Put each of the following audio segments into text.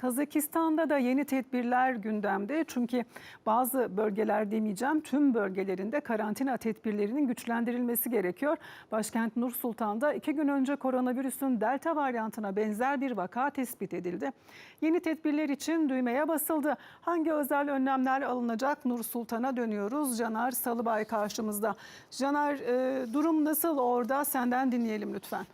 Kazakistan'da da yeni tedbirler gündemde. Çünkü bazı bölgeler demeyeceğim tüm bölgelerinde karantina tedbirlerinin güçlendirilmesi gerekiyor. Başkent Nur Sultan'da iki gün önce koronavirüsün delta varyantına benzer bir vaka tespit edildi. Yeni tedbirler için düğmeye basıldı. Hangi özel önlemler alınacak Nur Sultan'a dönüyoruz. Caner Salıbay karşımızda. Caner e, durum nasıl orada senden dinleyelim lütfen.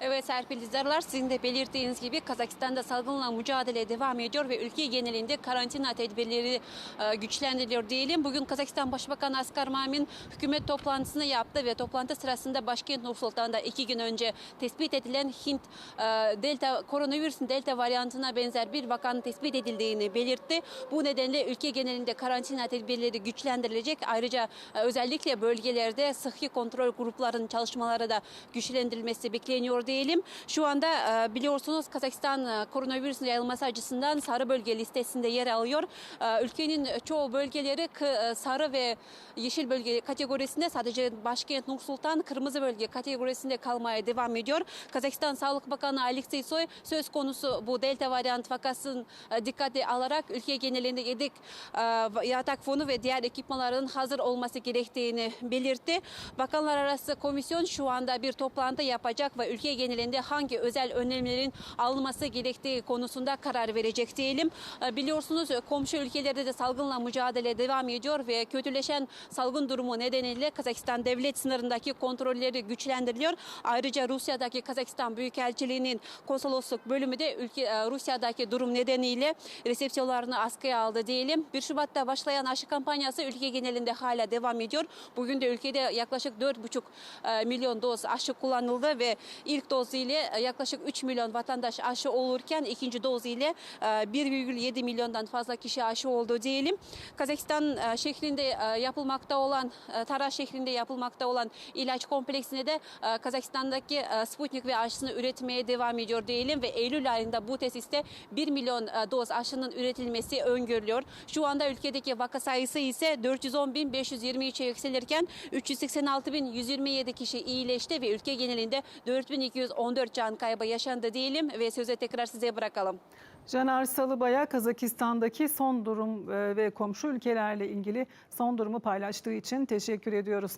Evet Serpil izlerler sizin de belirttiğiniz gibi Kazakistan'da salgınla mücadele devam ediyor ve ülke genelinde karantina tedbirleri e, güçlendiriliyor diyelim. Bugün Kazakistan Başbakanı Askar Mamin hükümet toplantısını yaptı ve toplantı sırasında başkent Nur Sultan'da iki gün önce tespit edilen Hint e, delta koronavirüsün delta varyantına benzer bir vakanın tespit edildiğini belirtti. Bu nedenle ülke genelinde karantina tedbirleri güçlendirilecek. Ayrıca e, özellikle bölgelerde sıhhi kontrol gruplarının çalışmaları da güçlendirilmesi bekleniyor diyelim. Şu anda e, biliyorsunuz Kazakistan e, koronavirüsün yayılması açısından sarı bölge listesinde yer alıyor. E, Ülkenin çoğu bölgeleri e, sarı ve yeşil bölge kategorisinde sadece başkent Nur Sultan kırmızı bölge kategorisinde kalmaya devam ediyor. Kazakistan Sağlık Bakanı Alexey Soy söz konusu bu delta varyant vakasını e, dikkate alarak ülke genelinde yedek e, yatak fonu ve diğer ekipmanların hazır olması gerektiğini belirtti. Bakanlar arası komisyon şu anda bir toplantı yapacak ve ülke genelinde hangi özel önlemlerin alınması gerektiği konusunda karar verecek diyelim. E, Biliyorsunuz e, komşu ülkelerde de salgınla mücadele devam ediyor ve kötüleşen salgın durumu nedeniyle Kazakistan devlet sınırındaki kontrolleri güçlendiriliyor. Ayrıca Rusya'daki Kazakistan Büyükelçiliği'nin konsolosluk bölümü de ülke e, Rusya'daki durum nedeniyle resepsiyonlarını askıya aldı diyelim. 1 Şubat'ta başlayan aşı kampanyası ülke genelinde hala devam ediyor. Bugün de ülkede yaklaşık 4,5 e, milyon doz aşı kullanıldı ve ilk doz ile e, yaklaşık 3 milyon vatandaş aşı olurken ikinci doz ile e, 1,7 milyondan fazla kişi aşı oldu diyelim. Kazakistan e, şeklinde e, yapılmakta olan e, Taraz şeklinde yapılmakta olan ilaç kompleksine de e, Kazakistan'daki e, Sputnik ve aşısını üretmeye devam ediyor diyelim ve Eylül ayında bu tesiste 1 milyon e, doz aşının üretilmesi öngörülüyor. Şu anda ülkedeki vaka sayısı ise 410.523'e yükselirken 386.127 kişi iyileşti ve ülke genelinde 4214 can kaybı yaşandı diyelim ve sözü tekrar size bırakalım. Caner Salıbay'a Kazakistan'daki son durum e, ve komşu ülkelerle ilgili son durumu paylaştığı için teşekkür ediyoruz.